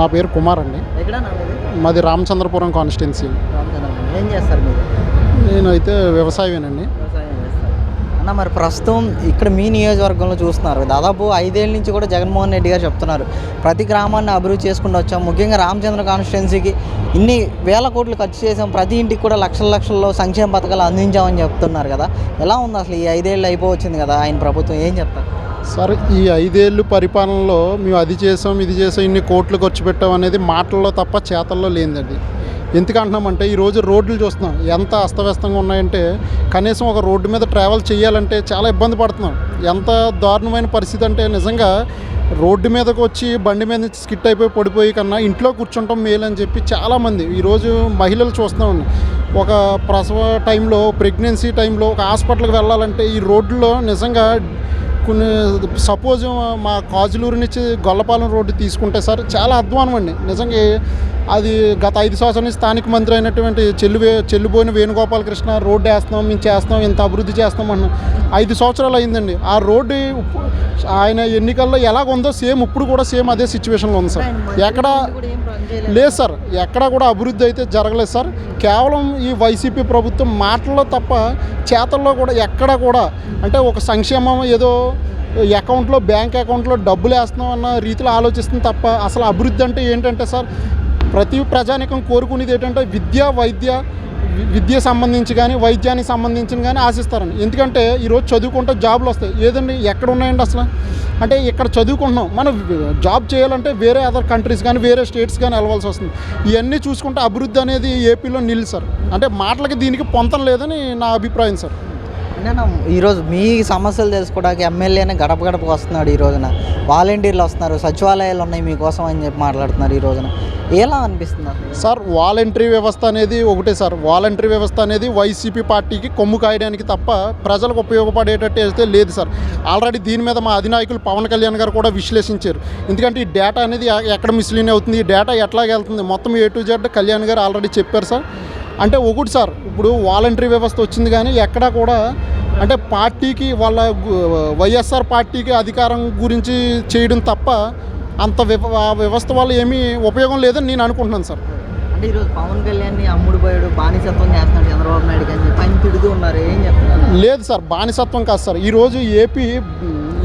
నా పేరు కుమార్ అండి. మీది? రామచంద్రపురం కాన్స్టిట్యున్సీ. ఏం చేస్తారు మీరు? నేనైతే వ్యవసాయమేనండి. అన్న మరి ప్రస్తుతం ఇక్కడ మీ నియోజకవర్గంలో చూస్తున్నారు. దాదాపు ఐదేళ్ళ నుంచి కూడా జగన్మోహన్ రెడ్డి గారు చెప్తున్నారు. ప్రతి గ్రామాన్ని అభివృద్ధి చేసుకుంటూ వచ్చాం. ముఖ్యంగా రామచంద్ర కాన్స్టిట్యున్సీకి ఇన్ని వేల కోట్లు ఖర్చు చేసాం. ప్రతి ఇంటికి కూడా లక్షల లక్షల్లో సంక్షేమ పథకాలు అందించామని చెప్తున్నారు కదా. ఎలా ఉంది అసలు ఈ ఐదేళ్ళు అయిపోవచ్చింది కదా ఆయన ప్రభుత్వం? ఏం చెప్తారు? సార్ ఈ ఐదేళ్ళు పరిపాలనలో మేము అది చేసాం ఇది చేసాం ఇన్ని కోట్లు ఖర్చు పెట్టాం అనేది మాటల్లో తప్ప చేతల్లో లేదండి ఎందుకంటున్నామంటే ఈరోజు రోడ్లు చూస్తున్నాం. ఎంత అస్తవ్యస్తంగా ఉన్నాయంటే కనీసం ఒక రోడ్డు మీద ట్రావెల్ చేయాలంటే చాలా ఇబ్బంది పడుతున్నాం. ఎంత దారుణమైన పరిస్థితి అంటే నిజంగా రోడ్డు మీదకి వచ్చి బండి మీద నుంచి స్కిట్ అయిపోయి పడిపోయి కన్నా ఇంట్లో కూర్చుంటాం మేలు అని చెప్పి చాలామంది ఈరోజు మహిళలు చూస్తున్నాం. ఒక ప్రసవ టైంలో ప్రెగ్నెన్సీ టైంలో ఒక హాస్పిటల్కి వెళ్ళాలంటే ఈ రోడ్లో నిజంగా కొన్ని సపోజ్ మా కాజులూరు నుంచి గొల్లపాలెం రోడ్డు తీసుకుంటే సార్ చాలా అధ్వానం అండి. నిజంగా అది గత ఐదు సంవత్సరాల నుంచి స్థానిక మంత్రి అయినటువంటి చెల్లు చెల్లుబోయిన వేణుగోపాలకృష్ణ రోడ్డు వేస్తున్నాం మేము చేస్తాం ఇంత అభివృద్ధి చేస్తాం అన్న. ఐదు సంవత్సరాలు అయిందండి. ఆ రోడ్డు ఆయన ఎన్నికల్లో ఎలాగ ఉందో సేమ్ ఇప్పుడు కూడా సేమ్ అదే సిచ్యువేషన్లో ఉంది సార్. ఎక్కడ లేదు సార్. ఎక్కడా కూడా అభివృద్ధి అయితే జరగలేదు సార్. కేవలం ఈ వైసీపీ ప్రభుత్వం మాటల్లో తప్ప చేతల్లో కూడా ఎక్కడా కూడా అంటే ఒక సంక్షేమం ఏదో అకౌంట్లో బ్యాంక్ అకౌంట్లో డబ్బులు వేస్తున్నాం అన్న రీతిలో ఆలోచిస్తుంది తప్ప అసలు అభివృద్ధి అంటే ఏంటంటే సార్ ప్రతి ప్రజానికం కోరుకునేది ఏంటంటే విద్య వైద్య విద్య సంబంధించి కానీ వైద్యానికి సంబంధించిన కానీ ఆశిస్తారని. ఎందుకంటే ఈరోజు చదువుకుంటే జాబులు వస్తాయి. ఏదండి? ఎక్కడ ఉన్నాయండి అసలు? అంటే ఇక్కడ చదువుకుంటున్నాం. మనం జాబ్ చేయాలంటే వేరే అదర్ కంట్రీస్ కానీ వేరే స్టేట్స్ కానీ వెళ్ళవలసి వస్తుంది. ఇవన్నీ చూసుకుంటే అభివృద్ధి అనేది ఏపీలో నిల్ సార్. అంటే మాటలకి దీనికి పొంతం లేదని నా అభిప్రాయం సార్. అన్న ఈరోజు మీ సమస్యలు తెలుసుకోవడానికి ఎమ్మెల్యేనే గడప గడపకు వస్తున్నాడు ఈ రోజున. వాలంటీర్లు వస్తున్నారు సచివాలయాలు ఉన్నాయి మీకోసం అని చెప్పి మాట్లాడుతున్నారు ఈ రోజున. ఎలా అనిపిస్తుంది సార్ వాలంటరీ వ్యవస్థ అనేది ఒకటే సార్. వాలంటరీ వ్యవస్థ అనేది వైసీపీ పార్టీకి కొమ్ము కాయడానికి తప్ప ప్రజలకు ఉపయోగపడేటట్టు అయితే లేదు సార్. ఆల్రెడీ దీని మీద మా అధినాయకులు పవన్ కళ్యాణ్ గారు కూడా విశ్లేషించారు. ఎందుకంటే ఈ డేటా అనేది ఎక్కడ మిస్లీన్ అవుతుంది ఈ డేటా ఎట్లాగ వెళ్తుంది మొత్తం ఏ టు జెడ్ కళ్యాణ్ గారు ఆల్రెడీ చెప్పారు సార్. అంటే ఒకటి సార్ ఇప్పుడు వాలంటరీ వ్యవస్థ వచ్చింది కానీ ఎక్కడా కూడా అంటే పార్టీకి వాళ్ళ వైఎస్ఆర్ పార్టీకి అధికారం గురించి చేయడం తప్ప అంత వ్యవస్థ వల్ల ఏమీ ఉపయోగం లేదని నేను అనుకుంటున్నాను సార్. అంటే ఈరోజు పవన్ కళ్యాణ్ని అమ్ముడు పోయాడు బానిసత్వం చేస్తున్నాడు చంద్రబాబు నాయుడు చెప్పి ఆయన తిడుతూ ఉన్నారు ఏం చెప్తున్నారు? లేదు సార్ బానిసత్వం కాదు సార్. ఈరోజు ఏపీ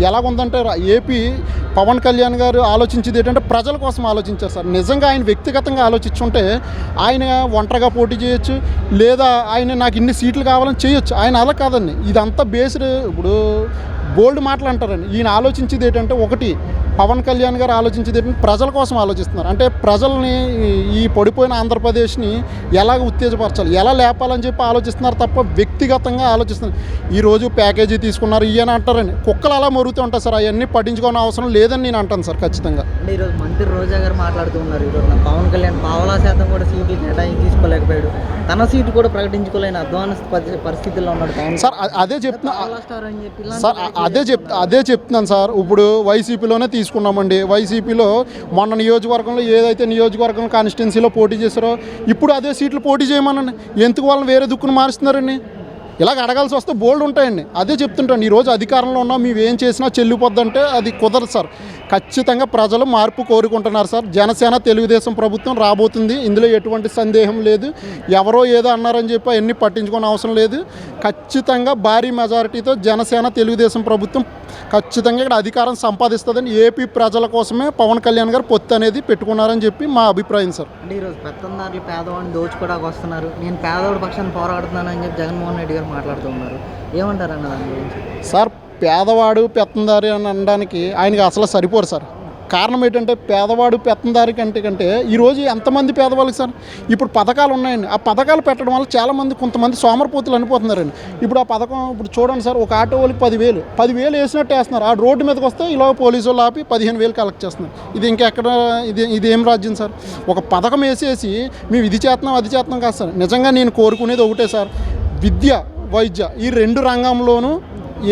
ఎలాగుందంటే ఏపీ పవన్ కళ్యాణ్ గారు ఆలోచించేది ఏంటంటే ప్రజల కోసం ఆలోచించారు సార్. నిజంగా ఆయన వ్యక్తిగతంగా ఆలోచించుంటే ఆయన ఒంటరిగా పోటీ చేయొచ్చు లేదా ఆయన నాకు ఇన్ని సీట్లు కావాలని చేయొచ్చు. ఆయన అలా కాదండి. ఇదంతా బేస్డ్ ఇప్పుడు బోల్డ్ మాటలు అంటారండి. ఈయన ఆలోచించేది ఏంటంటే ఒకటి పవన్ కళ్యాణ్ గారు ఆలోచించేది ప్రజల కోసం ఆలోచిస్తున్నారు. అంటే ప్రజల్ని ఈ- పడిపోయిన ఆంధ్రప్రదేశ్ని ఎలాగ ఉత్తేజపరచాలి? ఎలా లేపాలని చెప్పి ఆలోచిస్తున్నారు తప్ప వ్యక్తిగతంగా ఆలోచిస్తున్నారు. ఈరోజు ప్యాకేజీ తీసుకున్నారు ఇవని అంటారండి. కుక్కలు అలా మరుగుతూ ఉంటాయి సార్. అవన్నీ పట్టించుకోని అవసరం లేదని నేను అంటాను సార్ ఖచ్చితంగా. అంటే ఈరోజు మంత్రి రోజా గారు మాట్లాడుతూ ఉన్నారు. ఈరోజు పవన్ కళ్యాణ్ పావలా శాతం కూడా సీట్లు కేటాయించి తీసుకోలేకపోయాడు. తన సీటు కూడా ప్రకటించుకోలేని అధ్వాన పరి- పరిస్థితుల్లో ఉన్నాడు సార్ అదే చెప్తున్నా సార్ అదే చెప్ అదే చెప్తున్నాను సార్. ఇప్పుడు వైసీపీలోనే తీసుకున్నామండి వైసీపీలో మొన్న నియోజకవర్గంలో ఏదైతే నియోజకవర్గం కాన్స్టిట్యున్సీలో పోటీ చేశారో ఇప్పుడు అదే సీట్లు పోటీ చేయమనండి. ఎందుకు వాళ్ళని వేరే దుక్కును మారుస్తున్నారండి? ఇలాగ అడగాల్సి వస్తే బోల్డ్ ఉంటాయండి. అదే చెప్తుంటాను ఈరోజు అధికారంలో ఉన్నా మేము ఏం చేసినా చెల్లిపోద్దంటే అది కుదరదు సార్. ఖచ్చితంగా ప్రజలు మార్పు కోరుకుంటున్నారు సార్. జనసేన తెలుగుదేశం ప్రభుత్వం రాబోతుంది. ఇందులో ఎటువంటి సందేహం లేదు. ఎవరో ఏదో అన్నారని చెప్పి అవన్నీ పట్టించుకోని అవసరం లేదు. ఖచ్చితంగా భారీ మెజారిటీతో జనసేన తెలుగుదేశం ప్రభుత్వం ఖచ్చితంగా ఇక్కడ అధికారం సంపాదిస్తుందని ఏపీ ప్రజల కోసమే పవన్ కళ్యాణ్ గారు పొత్తు అనేది పెట్టుకున్నారని చెప్పి మా అభిప్రాయం సార్. అంటే ఈరోజు పెత్తందారులు పేదవాడిని దోచుకోవడానికి వస్తున్నారు. నేను పేదవాడి పక్షాన్ని పోరాడుతున్నాను అని చెప్పి జగన్మోహన్ రెడ్డి గారు మాట్లాడుతూ ఉన్నారు. ఏమంటారు అన్న దాని గురించి? సార్ పేదవాడు పెత్తందారి అని అనడానికి ఆయనకి అసలు సరిపోరు సార్. కారణం ఏంటంటే పేదవాడు పెత్తందారి కంటే కంటే ఈరోజు ఎంతమంది పేదవాళ్ళకి సార్? ఇప్పుడు పథకాలు ఉన్నాయండి. ఆ పథకాలు పెట్టడం వల్ల చాలామంది కొంతమంది సోమరపోతులు అనిపోతున్నారండి. ఇప్పుడు ఆ పథకం ఇప్పుడు చూడండి సార్ ఒక ఆటో వాళ్ళకి పదివేలు. పదివేలు వేసినట్టు వేస్తున్నారు. ఆ రోడ్డు మీదకి వస్తే ఇలా పోలీసు వాళ్ళు ఆపి పదిహేను వేలు కలెక్ట్ చేస్తున్నారు. ఇది ఇంకెక్కడ ఇది ఇది ఏం రాజ్యం సార్? ఒక పథకం వేసేసి మేము ఇది చేస్తున్నాం అది చేస్తున్నాం కాదు సార్. నిజంగా నేను కోరుకునేది ఒకటే సార్. విద్య వైద్య. ఈ రెండు రంగంలోనూ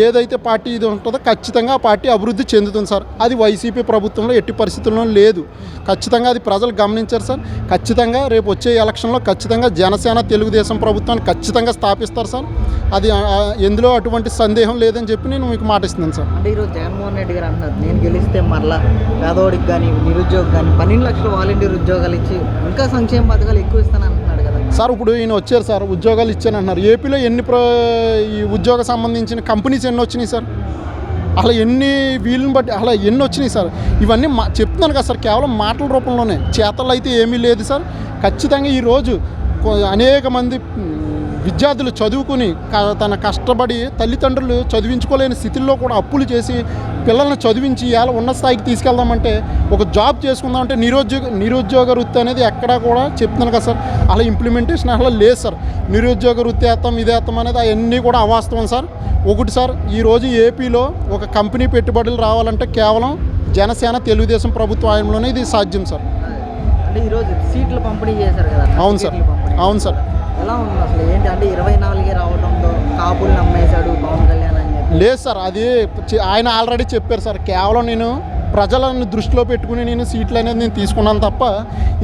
ఏదైతే పార్టీ ఇది ఉంటుందో ఖచ్చితంగా ఆ పార్టీ అభివృద్ధి చెందుతుంది సార్. అది వైసీపీ ప్రభుత్వంలో ఎట్టి పరిస్థితుల్లో లేదు. ఖచ్చితంగా అది ప్రజలు గమనించారు సార్. ఖచ్చితంగా రేపు వచ్చే ఎలక్షన్లో ఖచ్చితంగా జనసేన తెలుగుదేశం ప్రభుత్వాన్ని ఖచ్చితంగా స్థాపిస్తారు సార్. అది ఎందులో అటువంటి సందేహం లేదని చెప్పి నేను మీకు మాట ఇస్తున్నాను సార్. అంటే ఈరోజు జగన్మోహన్ రెడ్డి గారు అంటున్నారు. నేను గెలిస్తే మరలా పేదోడికి కానీ నిరుద్యోగి కానీ పన్నెండు లక్షల వాలంటీర్ ఉద్యోగాలు ఇచ్చి ఇంకా సంక్షేమ పథకాలు ఎక్కువ ఇస్తాను సార్ ఇప్పుడు ఈయన వచ్చారు సార్ ఉద్యోగాలు ఇచ్చానంటున్నారు ఏపీలో ఎన్ని ప్ర ఈ ఉద్యోగ సంబంధించిన కంపెనీస్ ఎన్ని వచ్చినాయి సార్? అలా ఎన్ని వీళ్ళని బట్టి అలా ఎన్ని వచ్చినాయి సార్? ఇవన్నీ మా చెప్తున్నాను కదా సార్ కేవలం మాటల రూపంలోనే. చేతలు అయితే ఏమీ లేదు సార్. ఖచ్చితంగా ఈరోజు అనేక మంది విద్యార్థులు చదువుకుని తన కష్టపడి తల్లిదండ్రులు చదివించుకోలేని స్థితిలో కూడా అప్పులు చేసి పిల్లల్ని చదివించి ఇవాళ ఉన్న స్థాయికి తీసుకెళ్దామంటే ఒక జాబ్ చేసుకుందామంటే నిరుద్యోగ నిరుద్యోగ వృత్తి అనేది ఎక్కడా కూడా చెప్తున్నాను కదా సార్. అలా ఇంప్లిమెంటేషన్ అలా లేదు సార్. నిరుద్యోగ వృత్తి వేస్తాం ఇది వేస్తాం అనేది అవన్నీ కూడా అవాస్తవం సార్. ఒకటి సార్ ఈరోజు ఏపీలో ఒక కంపెనీ పెట్టుబడులు రావాలంటే కేవలం జనసేన తెలుగుదేశం ప్రభుత్వ ఆయనలోనే ఇది సాధ్యం సార్. అంటే ఈరోజు సీట్లు పంపిణీ చేశారు కదా అవును సార్. అవును సార్. ఎలా ఉంది అసలు? ఏంటి అంటే ఇరవై నాలుగే రావడంతో కాపులు నమ్మేశాడు పవన్ కళ్యాణ్ అని చెప్పి. లేదు సార్ అది ఆయన ఆల్రెడీ చెప్పారు సార్ కేవలం నేను ప్రజలను దృష్టిలో పెట్టుకుని నేను సీట్లు అనేది నేను తీసుకున్నాను తప్ప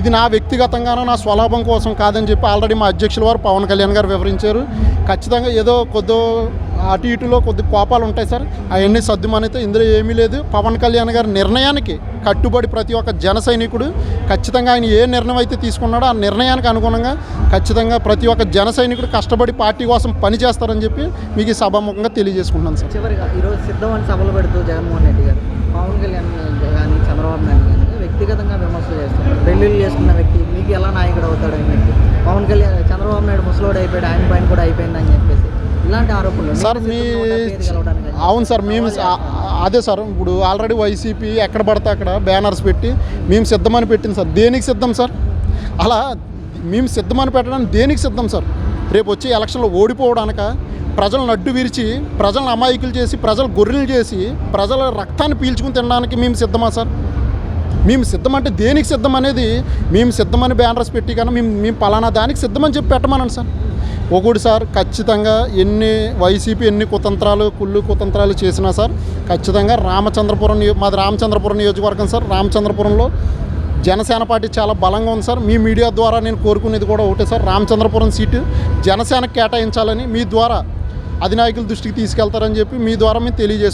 ఇది నా వ్యక్తిగతంగానో నా స్వలాభం కోసం కాదని చెప్పి ఆల్రెడీ మా అధ్యక్షుల వారు పవన్ కళ్యాణ్ గారు వివరించారు. ఖచ్చితంగా ఏదో కొద్దో అటు ఇటులో కొద్ది కోపాలు ఉంటాయి సార్. అవన్నీ సర్దుమనితే ఇందులో ఏమీ లేదు. పవన్ కళ్యాణ్ గారి నిర్ణయానికి కట్టుబడి ప్రతి ఒక్క జన సైనికుడు ఖచ్చితంగా ఆయన ఏ నిర్ణయం అయితే తీసుకున్నాడో ఆ నిర్ణయానికి అనుగుణంగా ఖచ్చితంగా ప్రతి ఒక్క జన సైనికుడు కష్టపడి పార్టీ కోసం పనిచేస్తారని చెప్పి మీకు ఈ సభాముఖంగా తెలియజేసుకుంటున్నాను సార్. చివరిగా ఈరోజు సిద్ధమని సభలు పెడుతూ జగన్మోహన్ రెడ్డి గారు పవన్ కళ్యాణ్ కానీ చంద్రబాబు నాయుడు కానీ వ్యక్తిగతంగా విమర్శలు చేస్తున్నారు. పెళ్ళిళ్ళు చేసుకున్న వ్యక్తి మీకు ఎలా నాయకుడు అవుతాడు అని వ్యక్తి పవన్ కళ్యాణ్ చంద్రబాబు నాయుడు ముసలోడు అయిపోయాడు ఆయన పైన కూడా అయిపోయిందని చెప్పేసి. సార్ మీ అవును సార్ మేము అదే సార్ ఇప్పుడు ఆల్రెడీ వైసీపీ ఎక్కడ పడితే అక్కడ బ్యానర్స్ పెట్టి మేము సిద్ధమని పెట్టింది సార్. దేనికి సిద్ధం సార్? అలా మేము సిద్ధమని పెట్టడానికి దేనికి సిద్ధం సార్? రేపు వచ్చే ఎలక్షన్లో ఓడిపోవడానిక ప్రజలను అడ్డు విరిచి ప్రజలను అమాయకులు చేసి ప్రజలు గొర్రెలు చేసి ప్రజల రక్తాన్ని పీల్చుకుని తినడానికి మేము సిద్ధమా సార్? మేము సిద్ధం అంటే దేనికి సిద్ధం అనేది మేము సిద్ధమని బ్యానర్స్ పెట్టి కానీ మేము మేము పలానా దానికి సిద్ధమని చెప్పి పెట్టమనండి సార్. ఒకటి సార్ ఖచ్చితంగా ఎన్ని వైసీపీ ఎన్ని కుతంత్రాలు కుళ్ళు కుతంత్రాలు చేసినా సార్ ఖచ్చితంగా రామచంద్రపురం మాది రామచంద్రపురం నియోజకవర్గం సార్. రామచంద్రపురంలో జనసేన పార్టీ చాలా బలంగా ఉంది సార్. మీ మీడియా ద్వారా నేను కోరుకునేది కూడా ఒకటే సార్. రామచంద్రపురం సీటు జనసేనకు కేటాయించాలని మీ ద్వారా అధినాయకుల దృష్టికి తీసుకెళ్తారని చెప్పి మీ ద్వారా మేము తెలియజేసుకుంటాం